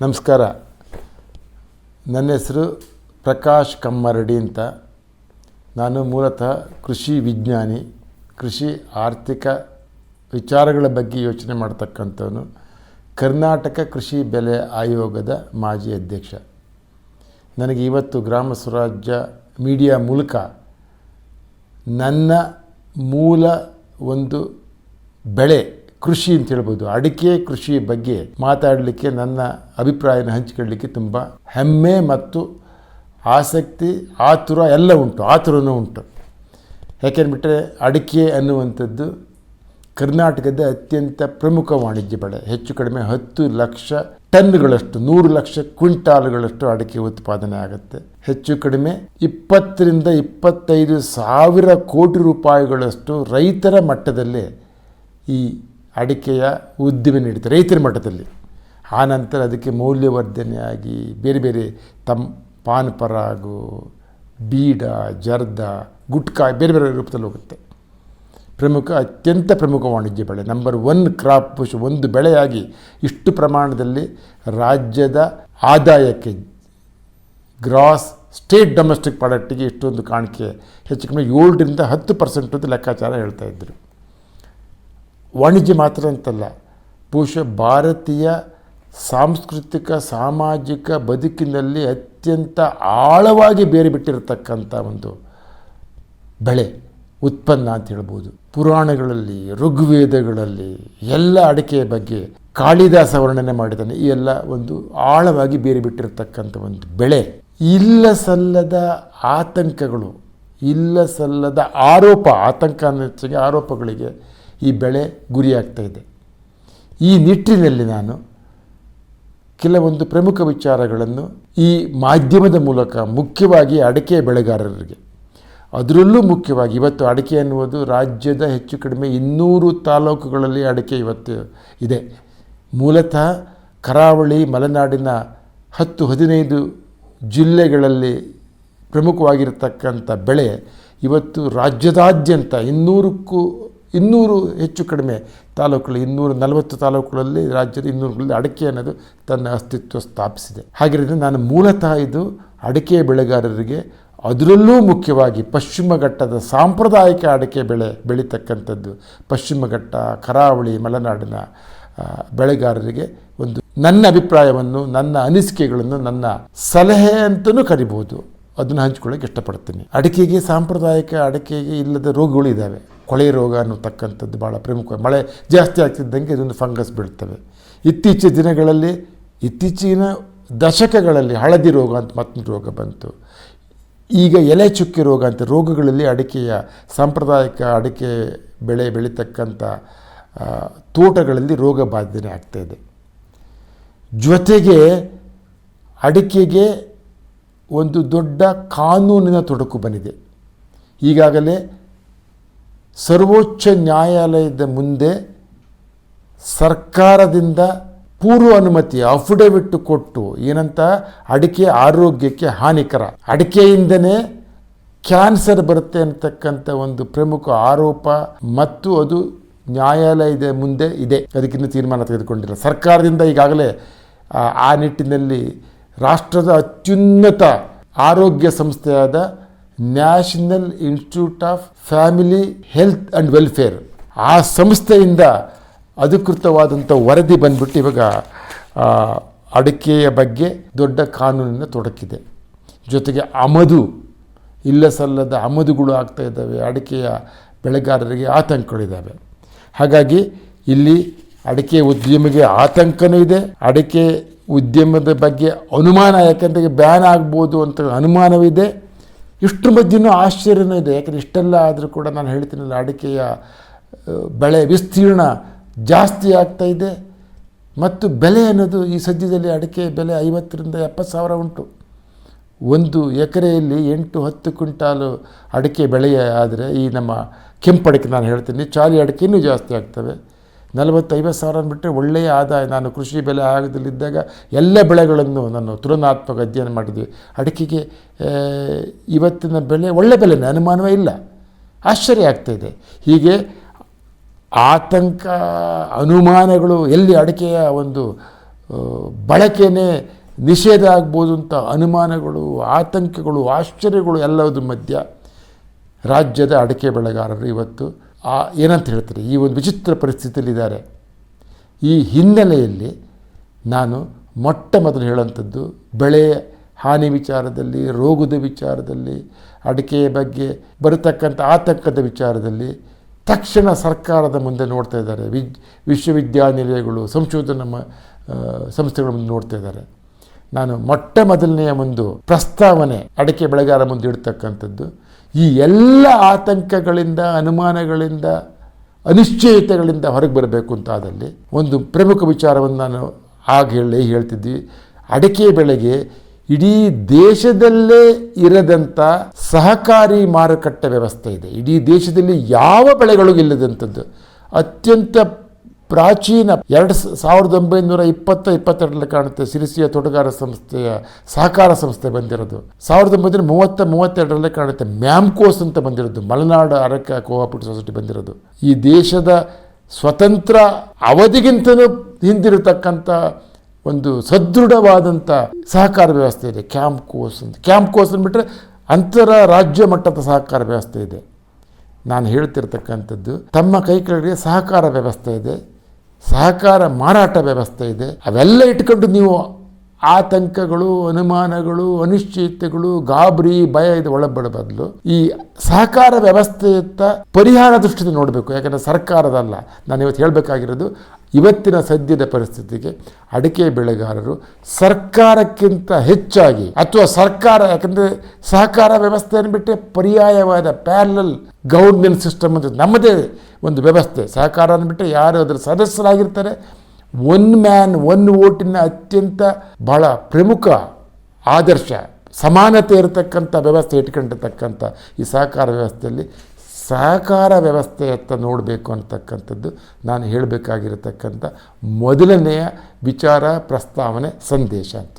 ನಮಸ್ಕಾರ. ನನ್ನ ಹೆಸರು ಪ್ರಕಾಶ್ ಕಮ್ಮರಡಿ ಅಂತ. ನಾನು ಮೂಲತಃ ಕೃಷಿ ವಿಜ್ಞಾನಿ, ಕೃಷಿ ಆರ್ಥಿಕ ವಿಚಾರಗಳ ಬಗ್ಗೆ ಯೋಚನೆ ಮಾಡ್ತಕ್ಕಂಥವನು. ಕರ್ನಾಟಕ ಕೃಷಿ ಬೆಲೆ ಆಯೋಗದ ಮಾಜಿ ಅಧ್ಯಕ್ಷ. ನನಗೆ ಇವತ್ತು ಗ್ರಾಮ ಸ್ವರಾಜ್ಯ ಮೀಡಿಯಾ ಮೂಲಕ ನನ್ನ ಮೂಲ ಒಂದು ಬೆಳೆ ಕೃಷಿ ಅಂತ ಹೇಳ್ಬೋದು. ಅಡಿಕೆ ಕೃಷಿ ಬಗ್ಗೆ ಮಾತಾಡಲಿಕ್ಕೆ ನನ್ನ ಅಭಿಪ್ರಾಯನ ಹಂಚಿಕೊಳ್ಳಲಿಕ್ಕೆ ತುಂಬ ಹೆಮ್ಮೆ ಮತ್ತು ಆಸಕ್ತಿ, ಆತುರ ಎಲ್ಲ ಉಂಟು, ಆತುರನೂ ಉಂಟು. ಯಾಕೆಂದ್ಬಿಟ್ರೆ ಅಡಿಕೆ ಅನ್ನುವಂಥದ್ದು ಕರ್ನಾಟಕದ ಅತ್ಯಂತ ಪ್ರಮುಖ ವಾಣಿಜ್ಯ ಬೆಳೆ. ಹೆಚ್ಚು ಕಡಿಮೆ ಹತ್ತು ಲಕ್ಷ ಟನ್ಗಳಷ್ಟು ನೂರು ಲಕ್ಷ ಕ್ವಿಂಟಾಲ್ಗಳಷ್ಟು ಅಡಿಕೆ ಉತ್ಪಾದನೆ ಆಗುತ್ತೆ. ಹೆಚ್ಚು ಕಡಿಮೆ ಇಪ್ಪತ್ತರಿಂದ ಇಪ್ಪತ್ತೈದು ಸಾವಿರ ಕೋಟಿ ರೂಪಾಯಿಗಳಷ್ಟು ರೈತರ ಮಟ್ಟದಲ್ಲೇ ಈ ಅಡಿಕೆಯ ಉದ್ದಿಮೆ ನೀಡುತ್ತೆ ರೈತರ ಮಟ್ಟದಲ್ಲಿ. ಆನಂತರ ಅದಕ್ಕೆ ಮೌಲ್ಯವರ್ಧನೆಯಾಗಿ ಬೇರೆ ಬೇರೆ ತಮ್ ಪಾನ್ ಪರಾಗು ಬೀಡ, ಜರ್ದ, ಗುಟ್ಕಾ ಬೇರೆ ಬೇರೆ ರೂಪದಲ್ಲಿ ಹೋಗುತ್ತೆ. ಪ್ರಮುಖ, ಅತ್ಯಂತ ಪ್ರಮುಖ ವಾಣಿಜ್ಯ ಬೆಳೆ ನಂಬರ್ ಒನ್ ಕ್ರಾಪ್ ಒಂದು ಬೆಳೆಯಾಗಿ ಇಷ್ಟು ಪ್ರಮಾಣದಲ್ಲಿ ರಾಜ್ಯದ ಆದಾಯಕ್ಕೆ ಗ್ರಾಸ್ ಸ್ಟೇಟ್ ಡೊಮೆಸ್ಟಿಕ್ ಪ್ರಾಡಕ್ಟಿಗೆ ಇಷ್ಟೊಂದು ಕಾಣಿಕೆ ಹೆಚ್ಚು ಕಮ್ಮಿ ಏಳರಿಂದ ಹತ್ತು ಪರ್ಸೆಂಟ್ ಅಂತ ಲೆಕ್ಕಾಚಾರ ಹೇಳ್ತಾ ಇದ್ದರು ವಾಣಿಜ್ಯ ಮಾತ್ರ ಅಂತಲ್ಲ. ಬಹುಶಃ ಭಾರತೀಯ ಸಾಂಸ್ಕೃತಿಕ, ಸಾಮಾಜಿಕ ಬದುಕಿನಲ್ಲಿ ಅತ್ಯಂತ ಆಳವಾಗಿ ಬೇರೆ ಬಿಟ್ಟಿರತಕ್ಕಂಥ ಒಂದು ಬೆಳೆ, ಉತ್ಪನ್ನ ಅಂತ ಹೇಳ್ಬೋದು. ಪುರಾಣಗಳಲ್ಲಿ, ಋಗ್ವೇದಗಳಲ್ಲಿ ಎಲ್ಲ ಅಡಿಕೆಯ ಬಗ್ಗೆ ಕಾಳಿದಾಸ ವರ್ಣನೆ ಮಾಡಿದ್ದಾನೆ. ಈ ಎಲ್ಲ ಒಂದು ಆಳವಾಗಿ ಬೇರೆ ಬಿಟ್ಟಿರತಕ್ಕಂಥ ಒಂದು ಬೆಳೆ. ಇಲ್ಲ ಸಲ್ಲದ ಆತಂಕಗಳು ಇಲ್ಲ ಸಲ್ಲದ ಆರೋಪ, ಆತಂಕ ಅನ್ನೋಚ್ಚಿಗೆ ಆರೋಪಗಳಿಗೆ ಈ ಬೆಳೆ ಗುರಿಯಾಗ್ತಾ ಇದೆ. ಈ ನಿಟ್ಟಿನಲ್ಲಿ ನಾನು ಕೆಲವೊಂದು ಪ್ರಮುಖ ವಿಚಾರಗಳನ್ನು ಈ ಮಾಧ್ಯಮದ ಮೂಲಕ ಮುಖ್ಯವಾಗಿ ಅಡಿಕೆ ಬೆಳೆಗಾರರಿಗೆ, ಅದರಲ್ಲೂ ಮುಖ್ಯವಾಗಿ ಇವತ್ತು ಅಡಿಕೆ ಅನ್ನುವುದು ರಾಜ್ಯದ ಹೆಚ್ಚು ಕಡಿಮೆ ಇನ್ನೂರು ತಾಲೂಕುಗಳಲ್ಲಿ ಅಡಿಕೆ ಇವತ್ತು ಇದೆ. ಮೂಲತಃ ಕರಾವಳಿ, ಮಲೆನಾಡಿನ ಹತ್ತು ಹದಿನೈದು ಜಿಲ್ಲೆಗಳಲ್ಲಿ ಪ್ರಮುಖವಾಗಿರತಕ್ಕಂಥ ಬೆಳೆ ಇವತ್ತು ರಾಜ್ಯದಾದ್ಯಂತ ಇನ್ನೂರಕ್ಕೂ ಇನ್ನೂರು ಹೆಚ್ಚು ಕಡಿಮೆ ತಾಲೂಕುಗಳು ಇನ್ನೂರ ನಲವತ್ತು ತಾಲೂಕುಗಳಲ್ಲಿ, ರಾಜ್ಯದ ಇನ್ನೂರುಗಳಲ್ಲಿ ಅಡಿಕೆ ಅನ್ನೋದು ತನ್ನ ಅಸ್ತಿತ್ವ ಸ್ಥಾಪಿಸಿದೆ. ಹಾಗಿರೋದ್ರಿಂದ ನಾನು ಮೂಲತಃ ಇದು ಅಡಿಕೆ ಬೆಳೆಗಾರರಿಗೆ ಅದರಲ್ಲೂ ಮುಖ್ಯವಾಗಿ ಪಶ್ಚಿಮ ಘಟ್ಟದ ಸಾಂಪ್ರದಾಯಿಕ ಅಡಿಕೆ ಬೆಳೆ ಬೆಳೀತಕ್ಕಂಥದ್ದು, ಪಶ್ಚಿಮ ಘಟ್ಟ, ಕರಾವಳಿ, ಮಲೆನಾಡಿನ ಬೆಳೆಗಾರರಿಗೆ ಒಂದು ನನ್ನ ಅಭಿಪ್ರಾಯವನ್ನು, ನನ್ನ ಅನಿಸಿಕೆಗಳನ್ನು, ನನ್ನ ಸಲಹೆ ಅಂತಲೂ ಕರಿಬೋದು ಅದನ್ನು ಹಂಚ್ಕೊಳ್ಳೋಕೆ ಇಷ್ಟಪಡ್ತೀನಿ. ಅಡಿಕೆಗೆ, ಸಾಂಪ್ರದಾಯಿಕ ಅಡಿಕೆಗೆ ಇಲ್ಲದ ರೋಗಗಳು ಇದ್ದಾವೆ ಕೊಳೆ ರೋಗ ಅನ್ನತಕ್ಕಂಥದ್ದು ಭಾಳ ಪ್ರಮುಖ. ಮಳೆ ಜಾಸ್ತಿ ಆಗ್ತಿದ್ದಂಗೆ ಇದೊಂದು ಫಂಗಸ್ ಬೀಳ್ತವೆ. ಇತ್ತೀಚಿನ ದಿನಗಳಲ್ಲಿ, ಇತ್ತೀಚಿನ ದಶಕಗಳಲ್ಲಿ ಹಳದಿ ರೋಗ ಅಂತ ಮತ್ತೊಂದು ರೋಗ ಬಂತು. ಈಗ ಎಲೆ ಚುಕ್ಕಿ ರೋಗ ಅಂತ ರೋಗಗಳಲ್ಲಿ ಅಡಿಕೆಯ, ಸಾಂಪ್ರದಾಯಿಕ ಅಡಿಕೆ ಬೆಳೆ ಬೆಳೀತಕ್ಕಂಥ ತೋಟಗಳಲ್ಲಿ ರೋಗ ಬಾಧನೆ ಆಗ್ತಾಯಿದೆ ಜೊತೆಗೆ ಅಡಿಕೆಗೆ ಒಂದು ದೊಡ್ಡ ಕಾನೂನಿನ ತೊಡಕು ಬಂದಿದೆ. ಈಗಾಗಲೇ ಸರ್ವೋಚ್ಚ ನ್ಯಾಯಾಲಯದ ಮುಂದೆ ಸರ್ಕಾರದಿಂದ ಪೂರ್ವ ಅನುಮತಿ ಅಫಿಡವಿಟ್ ಕೊಟ್ಟು ಏನಂತ ಅಡಿಕೆ ಆರೋಗ್ಯಕ್ಕೆ ಹಾನಿಕರ. ಅಡಿಕೆಯಿಂದನೇ ಕ್ಯಾನ್ಸರ್ ಬರುತ್ತೆ ಅಂತಕ್ಕಂಥ ಒಂದು ಪ್ರಮುಖ ಆರೋಪ ಮತ್ತು ಅದು ನ್ಯಾಯಾಲಯದ ಮುಂದೆ ಇದೆ. ಅದಕ್ಕಿಂತ ತೀರ್ಮಾನ ತೆಗೆದುಕೊಂಡಿಲ್ಲ. ಸರ್ಕಾರದಿಂದ ಈಗಾಗಲೇ ಆ, ಆ ನಿಟ್ಟಿನಲ್ಲಿ ರಾಷ್ಟ್ರದ ಅತ್ಯುನ್ನತ ಆರೋಗ್ಯ ಸಂಸ್ಥೆಯಾದ national institute of family, health and welfare. ಆ ಸಂಸ್ಥೆಯಿಂದ ಅಧಿಕೃತವಾದಂಥ ವರದಿ ಬಂದ್ಬಿಟ್ಟು ಇವಾಗ ಅಡಕೆಯ ಬಗ್ಗೆ ದೊಡ್ಡ ಕಾನೂನಿನ ತೊಡಕಿದೆ. ಜೊತೆಗೆ ಆಮದು ಇಲ್ಲ ಸಲ್ಲದ ಆಮದುಗಳು ಆಗ್ತಾ ಇದ್ದಾವೆ. ಅಡಿಕೆಯ ಬೆಳೆಗಾರರಿಗೆ ಆತಂಕಗಳಿದ್ದಾವೆ. ಹಾಗಾಗಿ ಇಲ್ಲಿ ಅಡಿಕೆ ಉದ್ಯಮಿಗೆ ಆತಂಕನೂ ಇದೆ. ಅಡಿಕೆ ಉದ್ಯಮದ ಬಗ್ಗೆ ಅನುಮಾನ, ಯಾಕೆಂದರೆ ಬ್ಯಾನ್ ಆಗ್ಬೋದು ಅಂತ ಅನುಮಾನವಿದೆ. ಇಷ್ಟರ ಮಧ್ಯೆನೂ ಆಶ್ಚರ್ಯನೂ ಇದೆ. ಯಾಕಂದರೆ ಇಷ್ಟೆಲ್ಲ ಆದರೂ ಕೂಡ ನಾನು ಹೇಳ್ತೀನಲ್ಲ ಅಡಿಕೆಯ ಬೆಳೆ ವಿಸ್ತೀರ್ಣ ಜಾಸ್ತಿ ಆಗ್ತಾ ಇದೆ. ಮತ್ತು ಬೆಲೆ ಅನ್ನೋದು ಈ ಸದ್ಯದಲ್ಲಿ ಅಡಿಕೆ ಬೆಲೆ ಐವತ್ತರಿಂದ ಎಪ್ಪತ್ತು ಸಾವಿರ ಉಂಟು. ಒಂದು ಎಕರೆಯಲ್ಲಿ ಎಂಟು, ಹತ್ತು ಕ್ವಿಂಟಾಲು ಅಡಿಕೆ ಬೆಳೆಯ ಆದರೆ ಈ ನಮ್ಮ ಕೆಂಪು ಅಡಿಕೆ ನಾನು ಹೇಳ್ತೀನಿ, ಚಾಲಿ ಅಡಿಕೆಯೂ ಜಾಸ್ತಿ ಆಗ್ತವೆ. ನಲವತ್ತೈವತ್ತು ಸಾವಿರ ಅಂದ್ಬಿಟ್ರೆ ಒಳ್ಳೆಯ ಆದಾಯ. ನಾನು ಕೃಷಿ ಬೆಲೆ ಆಗದಲ್ಲಿದ್ದಾಗ ಎಲ್ಲ ಬೆಳೆಗಳನ್ನು ನಾನು ತುಲನಾತ್ಮಕ ಅಧ್ಯಯನ ಮಾಡಿದ್ವಿ. ಅಡಿಕೆಗೆ ಇವತ್ತಿನ ಬೆಲೆ ಒಳ್ಳೆ ಬೆಲೆನೇ, ಅನುಮಾನವೇ ಇಲ್ಲ. ಆಶ್ಚರ್ಯ ಆಗ್ತಾಯಿದೆ ಹೀಗೆ ಆತಂಕ, ಅನುಮಾನಗಳು ಎಲ್ಲಿ ಅಡಿಕೆಯ ಒಂದು ಬಳಕೆನೇ ನಿಷೇಧ ಆಗ್ಬೋದು ಅಂತ ಅನುಮಾನಗಳು, ಆತಂಕಗಳು, ಆಶ್ಚರ್ಯಗಳು ಎಲ್ಲದ್ರ ಮಧ್ಯ ರಾಜ್ಯದ ಅಡಿಕೆ ಬೆಳೆಗಾರರು ಇವತ್ತು ಆ ಏನಂತ ಹೇಳ್ತಾರೆ, ಈ ಒಂದು ವಿಚಿತ್ರ ಪರಿಸ್ಥಿತಿಯಲ್ಲಿದ್ದಾರೆ. ಈ ಹಿನ್ನೆಲೆಯಲ್ಲಿ ನಾನು ಮೊಟ್ಟ ಮೊದಲು ಹೇಳೋಂಥದ್ದು ಬೆಳೆ ಹಾನಿ ವಿಚಾರದಲ್ಲಿ, ರೋಗದ ವಿಚಾರದಲ್ಲಿ, ಅಡಿಕೆಯ ಬಗ್ಗೆ ಬರತಕ್ಕಂಥ ಆತಂಕದ ವಿಚಾರದಲ್ಲಿ ತಕ್ಷಣ ಸರ್ಕಾರದ ಮುಂದೆ ನೋಡ್ತಾ ಇದ್ದಾರೆ. ವಿಜ್ ವಿಶ್ವವಿದ್ಯಾನಿಲಯಗಳು, ಸಂಶೋಧನಾ ಸಂಸ್ಥೆಗಳ ಮುಂದೆ ನೋಡ್ತಾ ಇದ್ದಾರೆ. ನಾನು ಮೊಟ್ಟ ಮೊದಲನೆಯ ಒಂದು ಪ್ರಸ್ತಾವನೆ ಅಡಿಕೆ ಬೆಳೆಗಾರ ಮುಂದೆ ಇಡ್ತಕ್ಕಂಥದ್ದು ಈ ಎಲ್ಲ ಆತಂಕಗಳಿಂದ, ಅನುಮಾನಗಳಿಂದ, ಅನಿಶ್ಚಯತೆಗಳಿಂದ ಹೊರಗೆ ಬರಬೇಕು ಅಂತಾದಲ್ಲಿ ಒಂದು ಪ್ರಮುಖ ವಿಚಾರವನ್ನು ನಾನು ಆಗ ಹೇಳಿ ಹೇಳ್ತಿದ್ವಿ. ಅಡಿಕೆ ಬೆಳೆಗೆ ಇಡೀ ದೇಶದಲ್ಲೇ ಇರದಂಥ ಸಹಕಾರಿ ಮಾರುಕಟ್ಟೆ ವ್ಯವಸ್ಥೆ ಇದೆ. ಇಡೀ ದೇಶದಲ್ಲಿ ಯಾವ ಬೆಳೆಗಳಿಗೂ ಇಲ್ಲದಂಥದ್ದು. ಅತ್ಯಂತ ಪ್ರಾಚೀನ ಎರಡು ಸಾವಿರದ ಒಂಬೈನೂರ ಇಪ್ಪತ್ತ, ಇಪ್ಪತ್ತೆರಡರಲ್ಲಿ ಕಾಣುತ್ತೆ ಸಿರಿಸಿಯ ತೋಟಗಾರ ಸಂಸ್ಥೆಯ ಸಹಕಾರ ಸಂಸ್ಥೆ ಬಂದಿರೋದು. ಸಾವಿರದ ಒಂಬೈನೂರ ಮೂವತ್ತ, ಮೂವತ್ತೆರಡರಲ್ಲೇ ಕಾಣುತ್ತೆ ಮ್ಯಾಮ್ಕೋಸ್ ಅಂತ ಬಂದಿರೋದು, ಮಲೆನಾಡು ಅರಕ ಕೋಆಪರೇಟಿವ್ ಸೊಸೈಟಿ ಬಂದಿರೋದು. ಈ ದೇಶದ ಸ್ವತಂತ್ರ ಅವಧಿಗಿಂತಲೂ ಹಿಂದಿರತಕ್ಕಂಥ ಒಂದು ಸದೃಢವಾದಂಥ ಸಹಕಾರ ವ್ಯವಸ್ಥೆ ಇದೆ ಕ್ಯಾಂಪ್ ಕೋರ್ಸ್ ಅಂತ. ಕ್ಯಾಂಪ್ ಕೋರ್ಸ್ ಅಂದ್ಬಿಟ್ರೆ ಅಂತರ ರಾಜ್ಯ ಮಟ್ಟದ ಸಹಕಾರ ವ್ಯವಸ್ಥೆ ಇದೆ. ನಾನು ಹೇಳ್ತಿರ್ತಕ್ಕಂಥದ್ದು, ತಮ್ಮ ಕೈ ಕೆಳಗೆ ಸಹಕಾರ ವ್ಯವಸ್ಥೆ ಇದೆ. ಸಹಕಾರ ಮಾರಾಟ ವ್ಯವಸ್ಥೆ ಇದೆ. ಅವೆಲ್ಲ ಇಟ್ಕೊಂಡು ನೀವು ಆತಂಕಗಳು, ಅನುಮಾನಗಳು ಅನಿಶ್ಚಿತಗಳು ಗಾಬರಿ, ಭಯ ಇದು ಒಳಬಡ ಬದಲು ಈ ಸಹಕಾರ ವ್ಯವಸ್ಥೆಯತ್ತ ಪರಿಹಾರ ದೃಷ್ಟಿಯಿಂದ ನೋಡಬೇಕು. ಯಾಕಂದರೆ ಸರ್ಕಾರದಲ್ಲ. ನಾನು ಇವತ್ತು ಹೇಳಬೇಕಾಗಿರೋದು ಇವತ್ತಿನ ಸದ್ಯದ ಪರಿಸ್ಥಿತಿಗೆ ಅಡಿಕೆ ಬೆಳೆಗಾರರು ಸರ್ಕಾರಕ್ಕಿಂತ ಹೆಚ್ಚಾಗಿ ಅಥವಾ ಸರ್ಕಾರ ಯಾಕಂದರೆ ಸಹಕಾರ ವ್ಯವಸ್ಥೆಯನ್ನು ಬಿಟ್ಟರೆ ಪರ್ಯಾಯವಾದ ಪ್ಯಾರಲಲ್ ಗೌರ್ಮೆಂಟ್ ಸಿಸ್ಟಮ್ ಅಂತ ನಮ್ಮದೇ ಒಂದು ವ್ಯವಸ್ಥೆ. ಸಹಕಾರ ಅಂದ್ಬಿಟ್ಟರೆ ಯಾರು ಅದರ ಸದಸ್ಯರಾಗಿರ್ತಾರೆ. ಒನ್ ಮ್ಯಾನ್, ಒನ್ ವೋಟಿನ ಅತ್ಯಂತ ಬಹಳ ಪ್ರಮುಖ ಆದರ್ಶ, ಸಮಾನತೆ ಇರತಕ್ಕಂಥ ವ್ಯವಸ್ಥೆ ಇಟ್ಕೊಂಡಿರ್ತಕ್ಕಂಥ ಈ ಸಹಕಾರ ವ್ಯವಸ್ಥೆಯಲ್ಲಿ ಸಹಕಾರ ವ್ಯವಸ್ಥೆಯತ್ತ ನೋಡಬೇಕು ಅಂತಕ್ಕಂಥದ್ದು ನಾನು ಹೇಳಬೇಕಾಗಿರತಕ್ಕಂಥ ಮೊದಲನೆಯ ವಿಚಾರ, ಪ್ರಸ್ತಾವನೆ, ಸಂದೇಶ